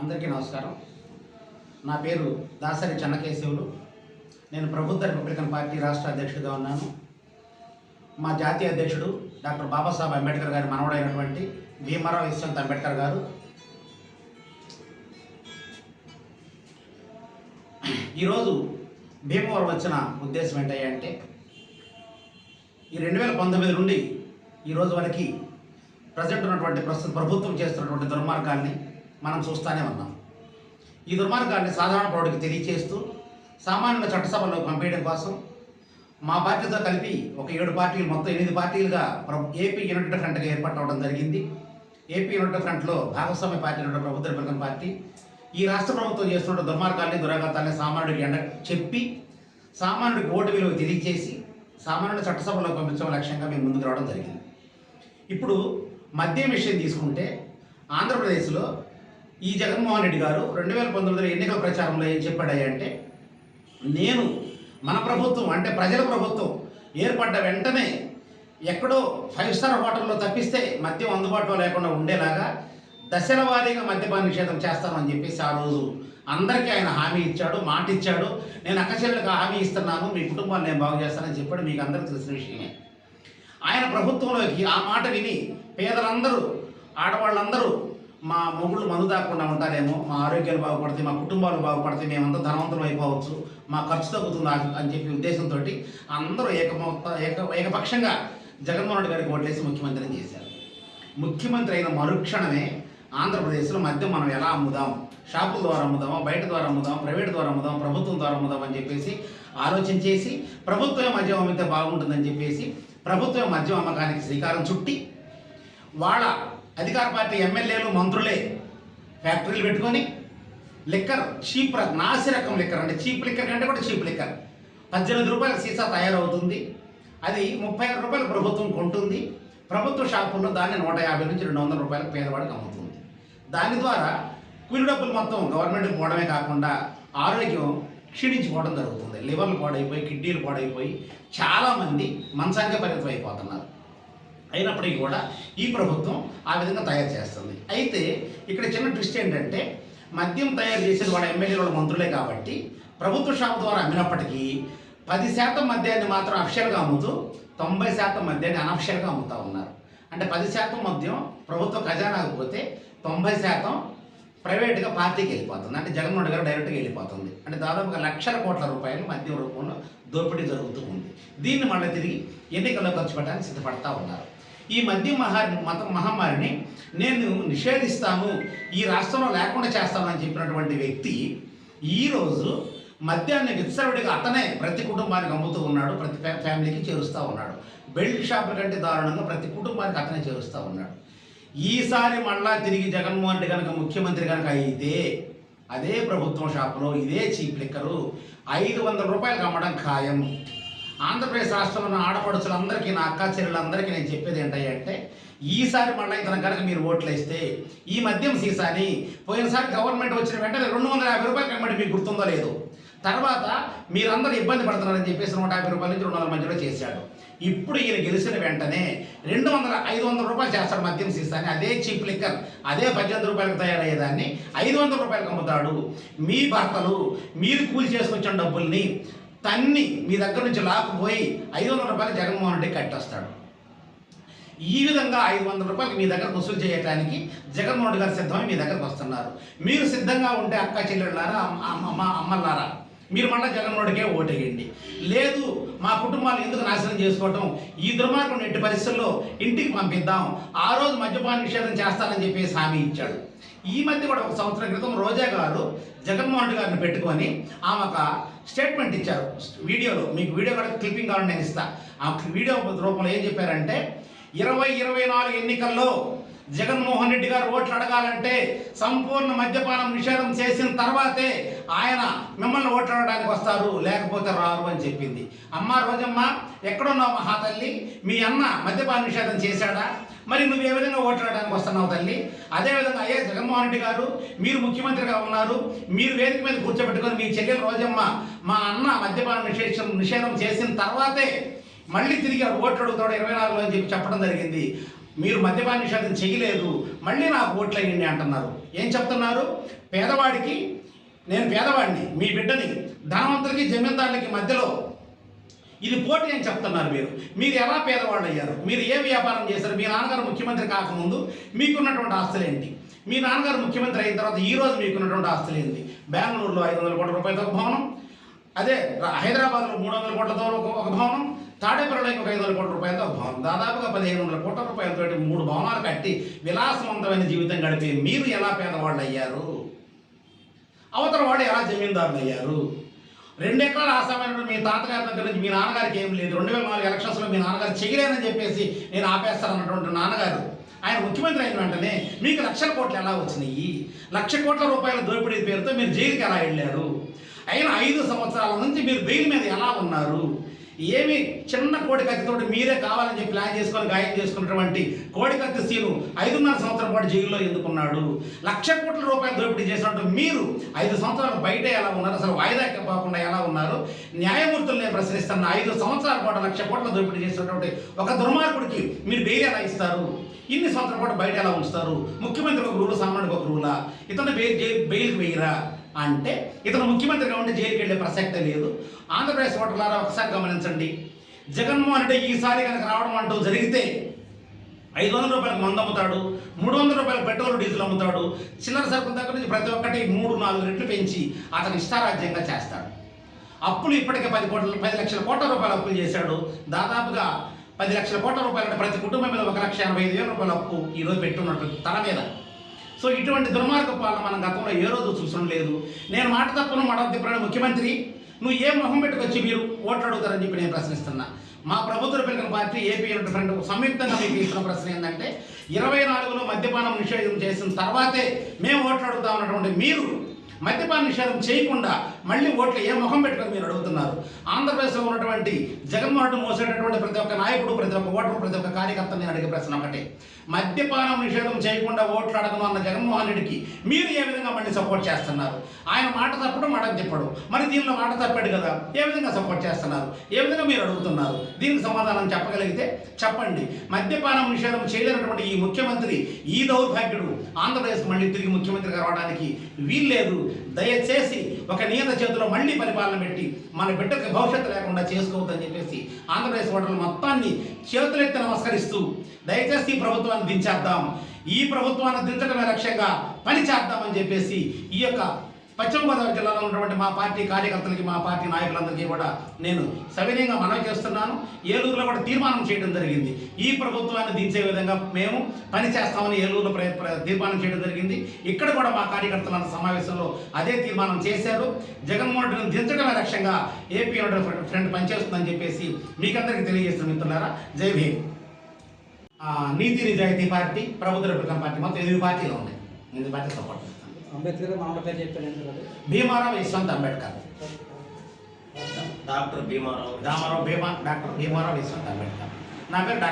అందరికీ నమస్కారం. నా పేరు దాసరి చెన్నకేశవులు. నేను ప్రభుత్వ రిపబ్లికన్ పార్టీ రాష్ట్ర అధ్యక్షుడిగా ఉన్నాను. మా జాతీయ అధ్యక్షుడు డాక్టర్ బాబాసాహెబ్ అంబేద్కర్ గారి మనవడైనటువంటి భీమారావు విశ్వంత్ అంబేద్కర్ గారు. ఈరోజు భీమవరం వచ్చిన ఉద్దేశం ఏంటంటే ఈ రెండు వేల పంతొమ్మిది నుండి ఈరోజు వరకు ప్రజెంట్ ఉన్నటువంటి ప్రస్తుత ప్రభుత్వం చేస్తున్నటువంటి దుర్మార్గాన్ని మనం చూస్తూనే ఉన్నాం. ఈ దుర్మార్గాన్ని సాధారణ పౌరుడికి తెలియచేస్తూ సామాన్యుల చట్టసభలో పంపేయడం కోసం మా పార్టీతో కలిపి ఒక ఏడు పార్టీలు మొత్తం ఎనిమిది పార్టీలుగా ఏపీ యూనిటెడ్ ఫ్రంట్గా ఏర్పడవడం జరిగింది. ఏపీ యూనిటెడ్ ఫ్రంట్లో భాగస్వామ్య పార్టీ ఉన్న ప్రభుత్వ రిపబ్లికన్ పార్టీ. ఈ రాష్ట్ర ప్రభుత్వం చేస్తున్న దుర్మార్గాల్ని దురాఘాతాన్ని సామాన్యుడికి ఎండ చెప్పి సామాన్యుడికి ఓటు విలువ తెలియజేసి సామాన్యుడు చట్టసభలో పంపించడం లక్ష్యంగా మేము ముందుకు రావడం జరిగింది. ఇప్పుడు మద్యం విషయం తీసుకుంటే ఆంధ్రప్రదేశ్లో ఈ జగన్మోహన్ రెడ్డి గారు రెండు వేల పంతొమ్మిదిలో ఎన్నికల ప్రచారంలో ఏం చెప్పాడంటే నేను మన ప్రభుత్వం అంటే ప్రజల ప్రభుత్వం ఏర్పడ్డ వెంటనే ఎక్కడో ఫైవ్ స్టార్ హోటల్లో తప్పిస్తే మద్యం అందుబాటులో లేకుండా ఉండేలాగా దశల వారీగా మద్యపాన నిషేధం చేస్తామని చెప్పేసి ఆ రోజు అందరికీ ఆయన హామీ ఇచ్చాడు మాట ఇచ్చాడు. నేను అక్కచెల్లెలకు హామీ ఇస్తున్నాను మీ కుటుంబాన్ని నేను బాగు చేస్తానని చెప్పాడు మీకు అందరికీ తెలిసిన విషయమే. ఆయన ప్రభుత్వంలోకి ఆ మాట విని పేదలందరూ ఆడవాళ్ళందరూ మా మొగుళ్ళు మందు తాకుండా ఉంటారేమో మా ఆరోగ్యాలు బాగుపడతాయి మా కుటుంబాలు బాగుపడతాయి మేమంతా ధనవంతులు అయిపోవచ్చు మా ఖర్చు తగ్గుతుంది అని చెప్పి ఉద్దేశంతో అందరూ ఏకమొత్త ఏక ఏకపక్షంగా జగన్మోహన్ రెడ్డి గారికి ఓట్లేసి ముఖ్యమంత్రిని చేశారు. ముఖ్యమంత్రి అయిన మరుక్షణమే ఆంధ్రప్రదేశ్లో మద్యం మనం ఎలా అమ్ముదాం? షాపుల ద్వారా అమ్ముదామా? బయట ద్వారా అమ్ముదాం ప్రైవేట్ ద్వారా అమ్ముదాం ప్రభుత్వం ద్వారా అమ్ముదాం అని చెప్పేసి ఆలోచన చేసి ప్రభుత్వమే మద్యం అమ్మితే బాగుంటుందని చెప్పేసి ప్రభుత్వం మద్యం అమ్మకానికి శ్రీకారం చుట్టి వాళ్ళ అధికార పార్టీ ఎమ్మెల్యేలు మంత్రులే ఫ్యాక్టరీలు పెట్టుకొని లిక్కర్ చీప్ నాసి రకం లిక్కర్ అంటే చీప్ లిక్కర్ కంటే కూడా చీప్ లిక్కర్. పద్దెనిమిది రూపాయల సీసా తయారవుతుంది. అది ముప్పై ఆరు రూపాయలు ప్రభుత్వం కొంటుంది. ప్రభుత్వ షాపుల్లో దాన్ని నూట యాభై నుంచి రెండు వందల రూపాయలకు పేదవాడికి అమ్ముతుంది. దాని ద్వారా కూలి డబ్బులు మొత్తం గవర్నమెంట్కి పోవడమే కాకుండా ఆరోగ్యం క్షీణించిపోవడం జరుగుతుంది. లివర్లు పాడైపోయి కిడ్నీలు పాడైపోయి చాలామంది మంచానికే పరిమితం అయిపోతున్నారు అయినప్పటికీ కూడా ఈ ప్రభుత్వం ఆ విధంగా తయారు చేస్తుంది. అయితే ఇక్కడ చిన్న ట్విస్ట్ ఏంటంటే మద్యం తయారు చేసిన వాళ్ళ ఎమ్మెల్యే వాళ్ళ మంత్రులే కాబట్టి ప్రభుత్వ షాప్ ద్వారా అమ్మినప్పటికీ పది శాతం మద్యాన్ని మాత్రం అఫిషియల్గా అమ్ముతూ తొంభై శాతం మద్యాన్ని అనఫిషియల్గా అమ్ముతూ ఉన్నారు. అంటే పది శాతం మద్యం ప్రభుత్వ ఖజానాకు పోతే తొంభై శాతం ప్రైవేట్గా పార్టీకి వెళ్ళిపోతుంది. అంటే జగన్మోహన్ గారు డైరెక్ట్గా వెళ్ళిపోతుంది. అంటే దాదాపుగా లక్షల కోట్ల రూపాయలు మద్యం రూపంలో దోపిడీ జరుగుతూ ఉంది. దీన్ని మళ్ళీ తిరిగి ఎన్నికల్లో ఖర్చు పెట్టడానికి సిద్ధపడతా ఉన్నారు. ఈ మద్యం మహా మతం మహమ్మారిని నేను నిషేధిస్తాను ఈ రాష్ట్రంలో లేకుండా చేస్తానని చెప్పినటువంటి వ్యక్తి ఈరోజు మద్యాన్ని విత్సరుడిగా అతనే ప్రతి కుటుంబానికి అమ్ముతూ ఉన్నాడు ప్రతి ఫ్యామిలీకి చేరుస్తూ ఉన్నాడు. బెల్ట్ షాపుల కంటే దారుణంగా ప్రతి కుటుంబానికి అతనే చేరుస్తూ ఉన్నాడు. ఈసారి మళ్ళా తిరిగి జగన్మోహన్ రెడ్డి కనుక ముఖ్యమంత్రి కనుక అయితే అదే ప్రభుత్వం షాపులో ఇదే చీప్ లిక్కరు ఐదు వందల రూపాయలు అమ్మడం ఖాయం. ఆంధ్రప్రదేశ్ రాష్ట్రంలో ఉన్న ఆడపడుచులందరికీ నా అక్క చెల్లెలందరికీ నేను చెప్పేది ఏంటంటే ఈసారి మళ్ళీ ఇతను కనుక మీరు ఓట్లు వేస్తే ఈ మద్యం సీసాని పోయినసారి గవర్నమెంట్ వచ్చిన వెంటనే రెండు వందల యాభై రూపాయలు కమ్మడి మీకు గుర్తుందో లేదు. తర్వాత మీరందరూ ఇబ్బంది పడుతున్నారని చెప్పేసి నూట యాభై రూపాయల నుంచి రెండు వందల మధ్యలో చేశాడు. ఇప్పుడు ఈయన గెలిచిన వెంటనే రెండు వందల ఐదు వందల రూపాయలు చేస్తాడు మద్యం సీసాని. అదే చీప్ లిక్కర్ అదే పద్దెనిమిది రూపాయలకు తయారయ్యేదాన్ని. ఐదు వందల రూపాయలకు అమ్ముతాడు. మీ భర్తలు మీరు కూలి చేసుకొచ్చిన డబ్బుల్ని తన్ని మీ దగ్గర నుంచి లాక్కుపోయి ఐదు వందల రూపాయలు జగన్మోహన్ రెడ్డి కట్టేస్తాడు. ఈ విధంగా ఐదు వందల రూపాయలు మీ దగ్గర వసూలు చేయడానికి జగన్మోహన్ రెడ్డి గారు సిద్ధమై మీ దగ్గరకు వస్తున్నారు. మీరు సిద్ధంగా ఉంటే అక్క చెల్లెళ్ళారా అమ్మ అమ్మ అమ్మలారా మీరు మళ్ళీ జగన్మోహన్ రెడ్డికే ఓటేయండి. లేదు మా కుటుంబాలు ఎందుకు నాశనం చేసుకోవటం? ఈ దుర్మార్గం ఎట్టి పరిస్థితుల్లో ఇంటికి పంపిద్దాం. ఆ రోజు మద్యపాన నిషేధం చేస్తానని చెప్పేసి హామీ ఇచ్చాడు. ఈ మధ్య కూడా ఒక సంవత్సరం క్రితం రోజా గారు జగన్మోహన్ రెడ్డి గారిని పెట్టుకొని ఆమె ఒక స్టేట్మెంట్ ఇచ్చారు. వీడియోలో మీకు వీడియో కూడా క్లిప్పింగ్ కావాలని నేను ఇస్తా. ఆ వీడియో రూపంలో ఏం చెప్పారంటే ఇరవై ఇరవై నాలుగు ఎన్నికల్లో జగన్మోహన్ రెడ్డి గారు ఓట్లు అడగాలంటే సంపూర్ణ మద్యపానం నిషేధం చేసిన తర్వాతే ఆయన మిమ్మల్ని ఓట్లు అడగడానికి వస్తారు లేకపోతే రారు అని చెప్పింది. అమ్మ రోజమ్మ ఎక్కడున్నావు మహా తల్లి మీ అన్న మద్యపాన నిషేధం చేశాడా? మరి నువ్వు ఏ విధంగా ఓట్లాడడానికి వస్తున్నావు తల్లి? అదేవిధంగా అయ్యే జగన్మోహన్ రెడ్డి గారు మీరు ముఖ్యమంత్రిగా ఉన్నారు మీరు వేదిక మీద కూర్చోబెట్టుకొని మీ చెల్లెలు రోజమ్మ మా అన్న మద్యపాన నిషేధం నిషేధం చేసిన తర్వాతే మళ్ళీ తిరిగి ఓట్లు అడుగుతాడు ఇరవై నాలుగులో అని చెప్పి చెప్పడం జరిగింది. మీరు మద్యపాన నిషేధం చేయలేదు మళ్ళీ నాకు ఓట్లయ్యండి అంటున్నారు. ఏం చెప్తున్నారు? పేదవాడికి నేను పేదవాడిని మీ బిడ్డని ధనవంతులకి జమీందారులకి మధ్యలో ఇది పోటీ అని చెప్తున్నారు మీరు. మీరు ఎలా పేదవాళ్ళు అయ్యారు? మీరు ఏ వ్యాపారం చేశారు? మీ నాన్నగారు ముఖ్యమంత్రి కాకముందు మీకున్నటువంటి ఆస్తులు ఏంటి? మీ నాన్నగారు ముఖ్యమంత్రి అయిన తర్వాత ఈ రోజు మీకున్నటువంటి ఆస్తులు ఏంటి? బెంగళూరులో ఐదు వందల కోట్ల రూపాయలతో ఒక భవనం అదే హైదరాబాద్లో మూడు వందల కోట్లతో ఒక భవనం తాడేపల్లిలో ఒక ఐదు వందల కోట్ల రూపాయలతో దాదాపుగా పదిహేను వందల కోట్ల రూపాయలతో మూడు భవనాలు కట్టి విలాసవంతమైన జీవితం గడిపే మీరు ఎలా పేదవాళ్ళు అయ్యారు? అవతల వాడు ఎలా జమీందారులు అయ్యారు? రెండు ఎకరాల ఆసామైన మీ తాతగారి దగ్గర నుంచి మీ నాన్నగారికి ఏం లేదు. రెండు వేల నాలుగు ఎలక్షన్స్లో మీ నాన్నగారు చెయ్యలేదని చెప్పేసి నేను ఆపేస్తానన్నటువంటి నాన్నగారు. ఆయన ముఖ్యమంత్రి అయిన వెంటనే మీకు లక్షల కోట్లు ఎలా వచ్చినాయి? లక్ష కోట్ల రూపాయల దోపిడీ పేరుతో మీరు జైలుకి ఎలా వెళ్ళారు? అయిన ఐదు సంవత్సరాల నుంచి మీరు బెయిల్ మీద ఎలా ఉన్నారు? ఏమి చిన్న కోడి కత్తితో మీరే కావాలని చెప్పి ప్లాన్ చేసుకొని గాయం చేసుకున్నటువంటి కోడి కత్తి సీను ఐదున్నర సంవత్సరం పాటు జైల్లో ఎందుకున్నాడు? లక్ష కోట్ల రూపాయలు దోపిడీ చేసినట్టు మీరు ఐదు సంవత్సరాలు బయట ఎలా ఉన్నారు? అసలు వాయిదా పోకుండా ఎలా ఉన్నారు? న్యాయమూర్తులనే ప్రశ్నిస్తున్న ఐదు సంవత్సరాల పాటు లక్ష కోట్ల దోపిడీ చేసినటువంటి ఒక దుర్మార్గుడికి మీరు బెయిల్ ఎలా ఇస్తారు? ఇన్ని సంవత్సరాల పాటు బయట ఎలా ఉంచుతారు? ముఖ్యమంత్రి ఒక రూలు సామాన్యుడికి ఒక రూలా? ఇతను బెయిల్ బెయిల్కి వెయ్యరా అంటే ఇతను ముఖ్యమంత్రిగా ఉండి జైలుకి వెళ్ళే ప్రసక్తే లేదు. ఆంధ్రప్రదేశ్ ఓటర్లారా ఒకసారి గమనించండి. జగన్మోహన్ రెడ్డి ఈసారి కనుక రావడం అంటూ జరిగితే ఐదు వందల రూపాయలకు మందు అమ్ముతాడు మూడు వందల రూపాయలు పెట్రోల్ డీజిల్ అమ్ముతాడు. చిల్లర సరుకుల దగ్గర నుంచి ప్రతి ఒక్కటి మూడు నాలుగు రెట్లు పెంచి అతను ఇష్టారాజ్యంగా చేస్తాడు. అప్పులు ఇప్పటికే పది కోట్ల పది లక్షల కోట్ల రూపాయలు అప్పులు చేశాడు. దాదాపుగా పది లక్షల కోట్ల రూపాయలు ప్రతి కుటుంబం మీద ఒక లక్ష ఎనభై ఐదు వేల రూపాయల అప్పు ఈరోజు పెట్టున్నట్టు తన మీద. సో ఇటువంటి దుర్మార్గ పాలన మనం గతంలో ఏ రోజు చూసడం లేదు. నేను మాట తప్పను మాట ముఖ్యమంత్రి నువ్వు ఏ మొహం పెట్టుకొచ్చి మీరు ఓట్లు అడుగుతారని చెప్పి నేను ప్రశ్నిస్తున్నా. మా ప్రభుత్వ పిల్లల పార్టీ ఏపీ ఫ్రంట్ సంయుక్తంగా మీకు ఇస్తున్న ప్రశ్న ఏంటంటే ఇరవై నాలుగులో మద్యపానం నిషేధం చేసిన తర్వాతే మేము ఓట్లు అడుగుతా ఉన్నటువంటి మీరు మద్యపాన నిషేధం చేయకుండా మళ్ళీ ఓట్లు ఏ మొహం పెట్టుకొని మీరు ఆంధ్రప్రదేశ్లో ఉన్నటువంటి జగన్మోహన్ మోసేటటువంటి ప్రతి ఒక్క నాయకుడు ప్రతి ఒక్క ఓటరు ప్రతి ఒక్క కార్యకర్త నేను అడిగే ప్రశ్న ఒకటే. మద్యపానం నిషేధం చేయకుండా ఓట్లు అడగను అన్న జగన్మోహన్ రెడ్డికి మీరు ఏ విధంగా మళ్ళీ సపోర్ట్ చేస్తున్నారు? ఆయన మాట తప్పడం మాట చెప్పడు మరి దీనిలో మాట తప్పాడు కదా ఏ విధంగా సపోర్ట్ చేస్తున్నారు? ఏ విధంగా మీరు అడుగుతున్నారు? దీనికి సమాధానం చెప్పగలిగితే చెప్పండి. మద్యపానం నిషేధం చేయలేనటువంటి ఈ ముఖ్యమంత్రి ఈ దౌర్భాగ్యుడు. ఆంధ్రప్రదేశ్ మళ్ళీ తిరిగి ముఖ్యమంత్రి రావడానికి వీల్లేదు. దయచేసి ఒక నియత చేతిలో మళ్ళీ పరిపాలన పెట్టి మన బిడ్డకి భవిష్యత్తు లేకుండా చేసుకోవద్దని చెప్పేసి ఆంధ్రప్రదేశ్ ఓటర్లు మొత్తాన్ని చేతులెత్తి నమస్కరిస్తూ దయచేసి ఈ ప్రభుత్వాన్ని దించేద్దాం. ఈ ప్రభుత్వాన్ని దించడమే లక్ష్యంగా పని చేద్దామని చెప్పేసి ఈ యొక్క పశ్చిమ గోదావరి జిల్లాలో ఉన్నటువంటి మా పార్టీ కార్యకర్తలకి మా పార్టీ నాయకులందరికీ కూడా నేను సవినయంగా మనవి చేస్తున్నాను. ఏలూరులో కూడా తీర్మానం చేయడం జరిగింది. ఈ ప్రభుత్వాన్ని దించే విధంగా మేము పనిచేస్తామని ఏలూరులో ప్ర- తీర్మానం చేయడం జరిగింది. ఇక్కడ కూడా మా కార్యకర్తల సమావేశంలో అదే తీర్మానం చేశారు. జగన్మోహన్ రెడ్డిని దించడమే లక్ష్యంగా ఏపీ ఫ్రంట్ ఫ్రెండ్ పనిచేస్తుందని చెప్పేసి మీకందరికీ తెలియజేస్తున్న మిత్రులారా జై భీమ్. నీతి నిజాయితీ పార్టీ ప్రభుత్వ రిపబ్లికన్ పార్టీ మొత్తం ఎనిమిది పార్టీలు ఉన్నాయి. ఎనిమిది పార్టీ సపోర్ట్ అంబేద్కర్ మామూలు పేరు ఎందుకంటే భీమారావు యశ్వంత్ అంబేద్కర్. డాక్టర్ భీమారావు. రామారావు భీమా డాక్టర్ భీమారావు యశ్వంత్ అంబేద్కర్. నా పేరు డాక్టర్